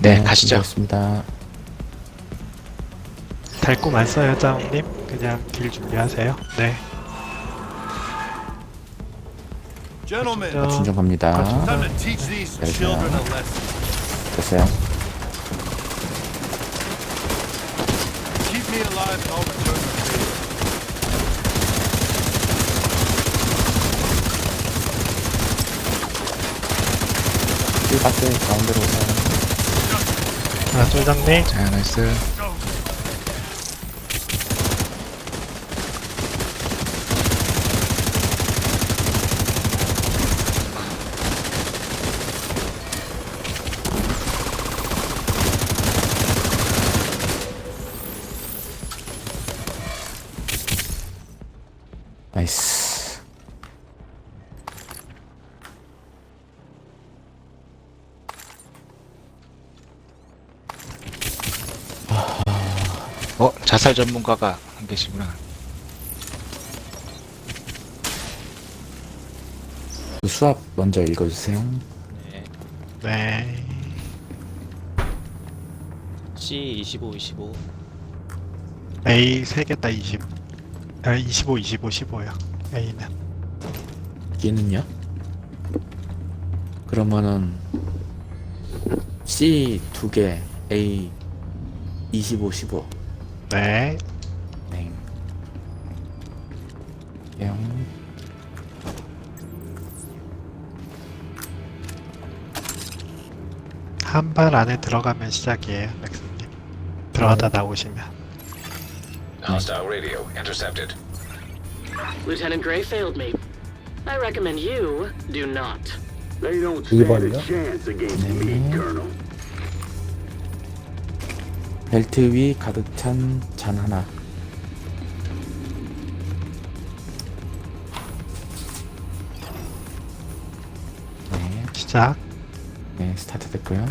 네, 가시죠. 준비했습니다. 달콤 안 써요, 짜옹님? 그냥 길 준비하세요. 네. Gentlemen, 자, 진정 갑니다. time to teach these children a lesson. 됐어요. Keep me alive and I'll return the favor. 힐박스 가운데로 오세요. 아, 쫄장님. 자. 나이스. 어, 자살 전문가가 안 계시구나. 그 수압 먼저 읽어주세요. 네. C 25 25 A 3개 다 20. 아, 25, 25, 15요. A는. B는요? 그러면은 C 두 개, A 25, 15. 네. 네. 영. 한 발 안에 들어가면 시작이에요, 맥스님. 들어가다 나오시면. Hostile radio intercepted. Lieutenant Gray failed me. I recommend you do not. They don't stand a chance against me, 네. Colonel. 벨트 위 가득 찬 잔 하나. 네, 시작. 네, 스타트 됐고요.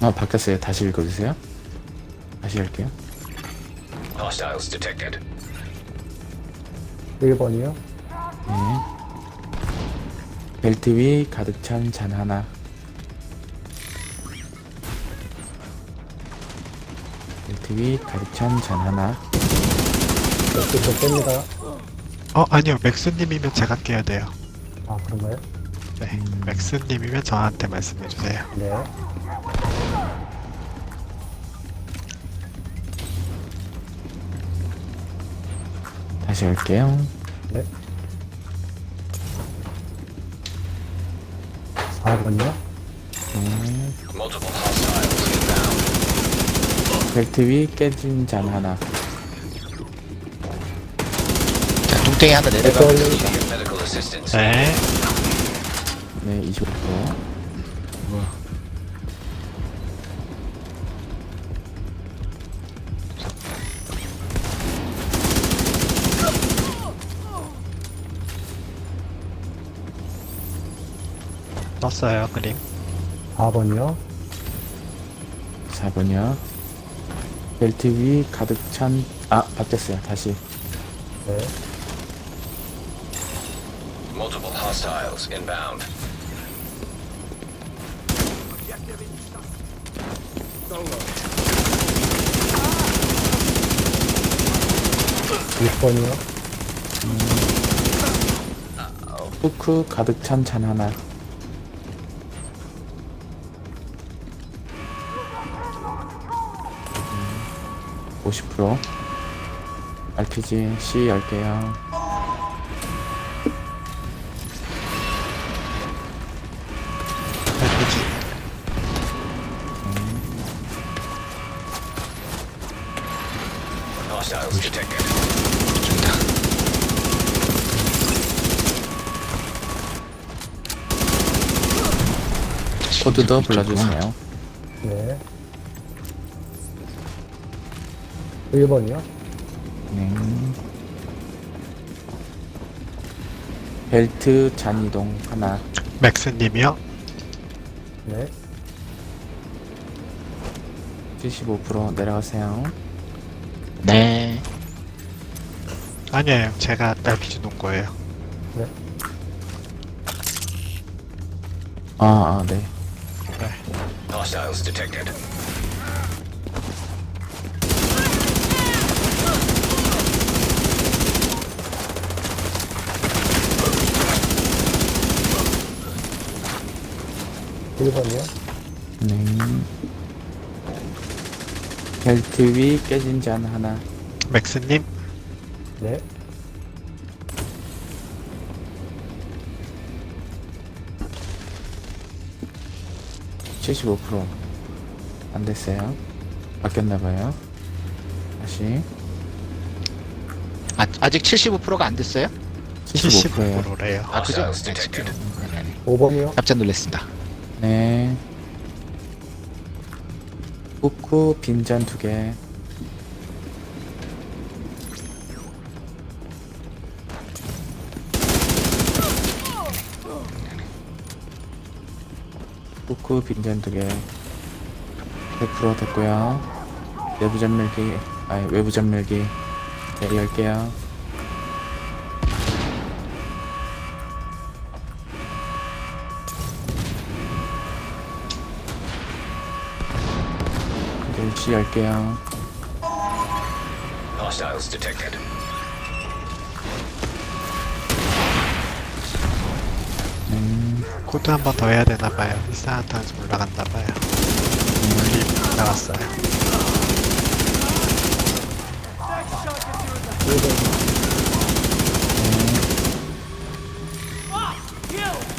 아, 바뀌었어요. 다시 읽어주세요. 다시 할게요. Hostiles detected. 1번이요? 네. 벨트 위 가득 찬 잔 하나. 벨트 위 가득 찬 잔 하나. 어, 아니요. 맥스님이면 제가 깨야 돼요. 아, 그런가요? 네. 맥스님이면 저한테 말씀해 주세요. 다시 할게요. Hostiles inbound. 벨트 위 깨진 잔 하나. 자, 뚱땡이 하나 assistance. 네. 네, 25%. 떴어요, 그림. 4번이요. 벨트 위 가득 찬, 아, 바뀌었어요. 다시. Multiple hostiles inbound. 후크 가득 찬 잔 하나. 50% RPG C 10개요. RPG. Hostiles detected. 코드도 불러주세요. 네. 1번이요? 네. 벨트 잔 이동 하나. 맥스님이요. 네. 75% 내려가세요. 네. 아니에요. 제가 RPG 놓은 거예요. 아, 아, 네. Hostiles detected. 일번이요 네. 벨트 위 깨진 잔 하나. 맥스님, 네. 칠십오 프로 안 됐어요. 바뀌었나봐요. 다시. 아, 아직 75%가 안 됐어요? 75%예요. 75%래요. 아, 그죠? Hostiles 네, detected. 오번이요 깜짝 놀랐습니다. 네. 후쿠 빈잔 두 개. 후쿠 빈잔 두 개. 100% 됐고요. 내부 전멸기, 아니 외부 전멸기 네, 열게요. 멸치 열게요. Hostiles detected. 코드 한 번 더 해야 되나 봐요. 이상한타에서 올라갔나 봐요. 클립 나왔어요.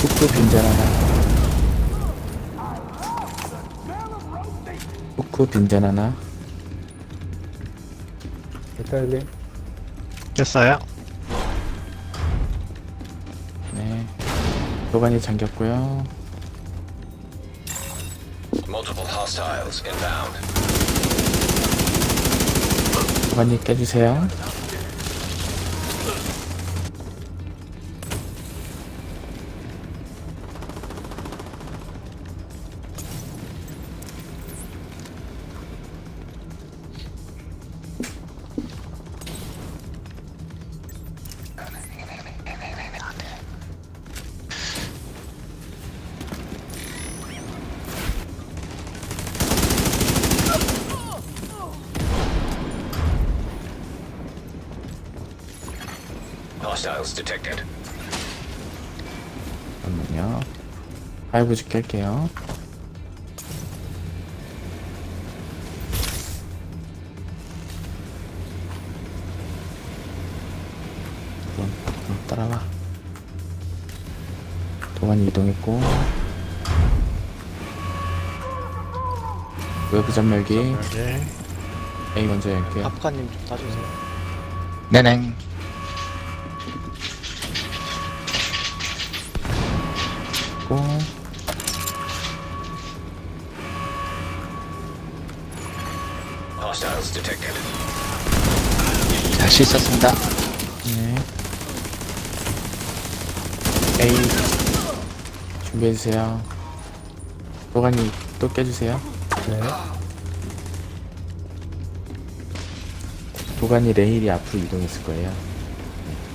후쿠 빈잔 하나. 후쿠 빈잔 하나. 일달님. 됐어요? 네. 도관이 잠겼고요. Multiple hostiles inbound. 도관이 깨주세요. Hostiles detected. 잠깐만요. 하이브즈 깰게요. 그럼, 그럼 따라와. 도관이 이동했고. 외부 전멸기 여기. A 먼저 열게요. 아프카님 좀 따주세요. 네넹. 자, 실수했습니다. 네. A 준비해주세요. 도관이 또 깨주세요. 네. 도관이 레일이 앞으로 이동했을 거예요.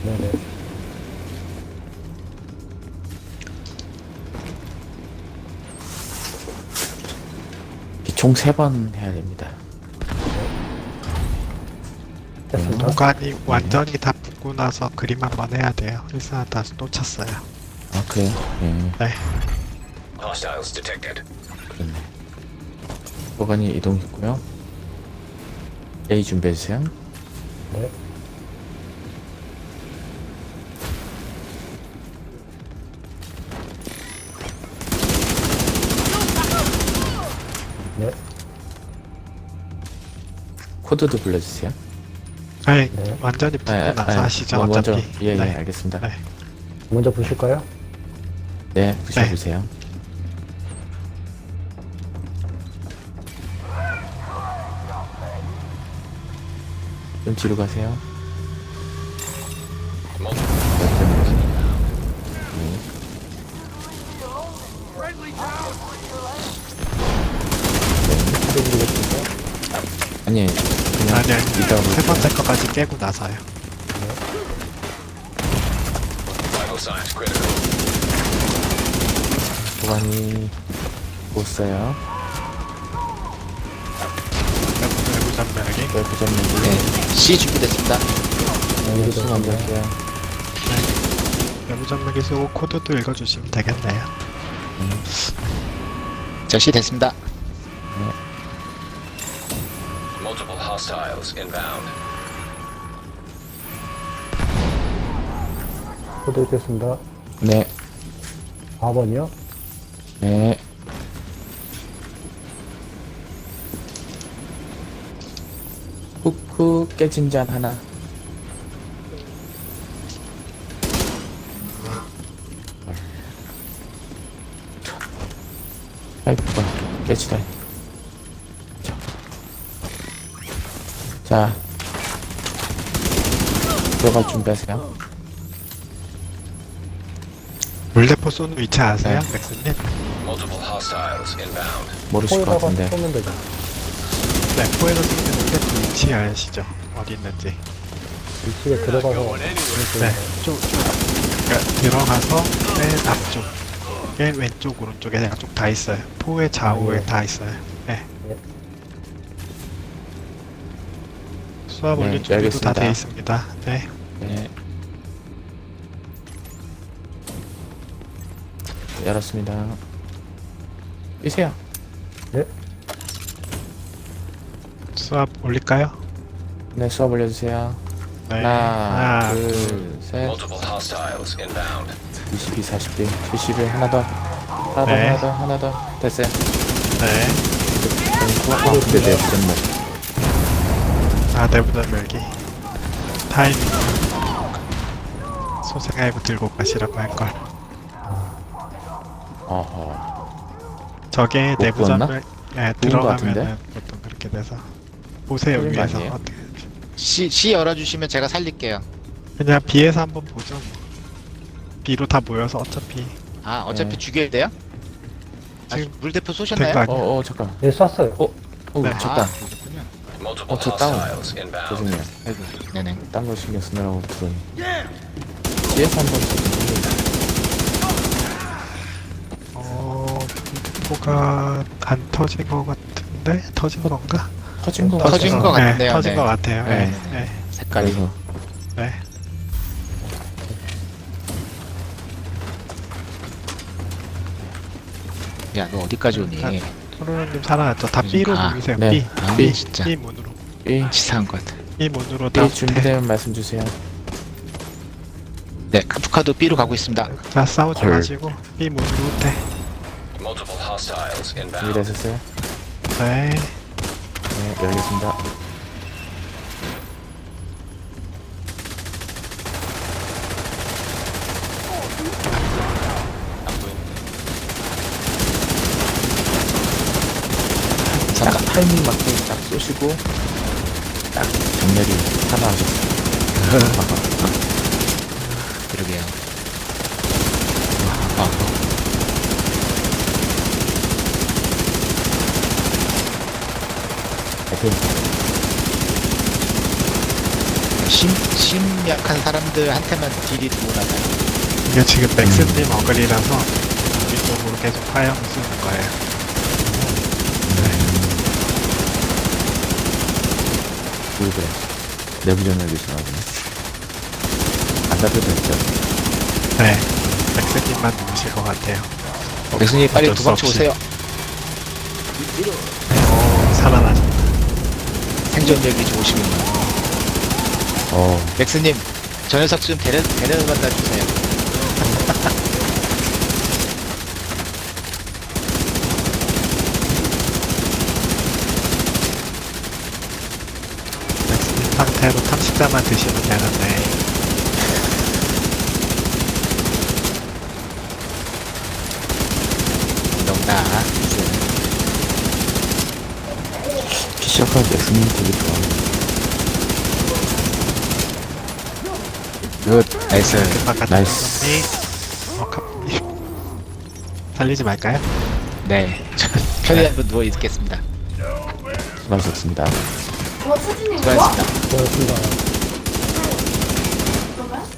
네네. 총세번 해야 됩니다. 됐습니다. 공간이 완전히 다 붙고 나서 그림 한 번 해야 돼요. 이상한타에서 놓쳤어요. 아 그래요? 예, 네. Hostiles detected. 그렇네. 도관이 이동했고요. A 준비해주세요. 네. 네. 코드도 불러주세요. 아니, 네. 완전히 붙고 아, 아, 나서 아, 하시죠. 뭐 어차피. 먼저 예, 예, 네. 알겠습니다. 네. 먼저 보실까요? 네, 부셔주세요. 좀 뒤로 가세요. 아니, 그냥 아니, 아니. 이따가 세 볼게요. 번째 거까지 깨고 나서요. 보관이 못 써요. 외부 전멸기. 전멸기. 네. C 준비됐습니다. 네, 수 먼저 할게요. 외부 전멸기 쓰고 코드도 읽어주시면 되겠네요. 자, C 됐습니다. Hostiles inbound. 코드 읽겠습니다. 네, 4번이요? 네. 후크 깨진 잔 하나. 파이프가 깨지다. 자. 들어갈 준비하세요. 물대포 쏘는 위치 아세요, 네. 맥스님? Multiple hostiles inbound. 모르실 것 포에다가 같은데. 쏘면 되죠. 네, 포에서 쏘는 물대포 위치 아시죠? 어디 있는지. 위치에 들어가서. 네, 쪽, 쪽. 그러니까 들어가서 맨 앞쪽. 맨 왼쪽, 오른쪽에 양쪽 다 있어요. 포의 좌우에 네. 다 있어요. 수압 네, 올린 준비도 다 알겠습니다. 돼 있습니다. 네. 네. 열었습니다. 뛰세요. 수압 올릴까요? 네, 수업 올려주세요. 네. 하나, 하나, 둘, 셋. Multiple hostiles inbound. 22, 40대, 71, 하나 더. 하나 더, 네. 하나 더, 하나 더. 됐어요. 네. 아, 근데 내 부정말. 아, 내부전 멸기. 타이밍. 소생아이브 들고 가시라고 할걸. 어허. 저게 못 내부전 구웠나? 멸, 네, 구운 것 같은데? 들어가면은 보통 그렇게 돼서. 보세요, 틀린 거 위에서. 아니에요? 어떻게. C, C 열어주시면 제가 살릴게요. 그냥 B에서 한번 보죠. 뭐. B로 다 모여서 어차피 아, 어차피 네. 죽여야 돼요? 아, 지금 물대포 된 쏘셨나요? 거 어? 어, 잠깐. 예, 쐈어요. 어, 어, 네. 졌다. 아, 어, 저 다운. 죄송해요. 아이고, 네네. 딴거 신경 쓰느라고 들어니. 뒤에서 한번. 어, 뭐가 안 터진 거 같은데? 터진 건가? 터진 거 터진 같아서. 거 같- 같네요, 터진 네. 거 같아요. 네. 네. 네. 색깔이. 그래서 네. 야, 너 어디까지 오니? 아, 토르님 살아났죠? 다 B로 아, 모이세요. 네. B. 아, B. 진짜. B 문으로. 삐, 치사한 것 같아. B 문으로 다. 삐 준비되면 말씀 주세요. 네, 푸카도 B로 가고 있습니다. 자, 싸우지 헐. 마시고 B 문으로 돼. Multiple hostiles inbound. 준비되셨어요? 네. 네, 열겠습니다. 안 보입니다. 딱 잠깐. 타이밍 맞게 딱 쏘시고 딱 정렬이 하나 하셨어요. 그러게요. 아, 아, 하여튼 심, 심약한 사람들한테만 딜이 들어오나봐요. 이게 지금 맥스님 어글이라서 위쪽으로 계속 화염 쏘는 거예요. 그래? 내부 전열이 지나가네. 안 닫혀도 됐죠? 네. 맥스님만 누우실 것 같아요. 교수님 빨리 어쩔 수 도망쳐 없이. 오세요. 오, 살아나셨 생존력이 좋으시군요. 어, 맥스님, 저 녀석 좀 데려, 데려간다 주세요. 상태로 탐식자만 드시면 되는데. 농다. 피셔가 맥스님 되게 좋아하는 굿, 나이스. 바깥 나이스. 이 어, 카프님. 살리지 말까요? 네. 편히 한번 누워 있겠습니다. 수고하셨습니다. 수진이 뭐야? 수고하셨습니다. 뭐 고맙습니다.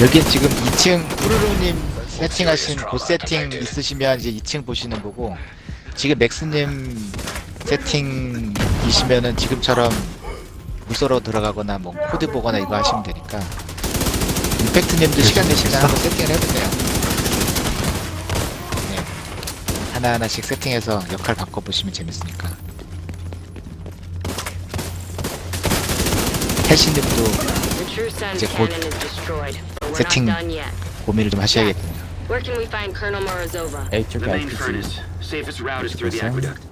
여기 지금 2층 우루루님 세팅하신 곳 그 세팅 있으시면 이제 2층 보시는 거고 지금 맥스님 세팅이시면은 지금처럼 물서로 들어가거나 뭐 코드 보거나 이거 하시면 되니까 임팩트님도 시간 내시면 한번 세팅을 해보세요. 네. 하나하나씩 세팅해서 역할 바꿔보시면 재밌으니까. 해시님도 이제 곧 세팅. 고민을 좀 하셔야겠군요. Where can we find Colonel Morozova? A Safest route is through the aqueduct.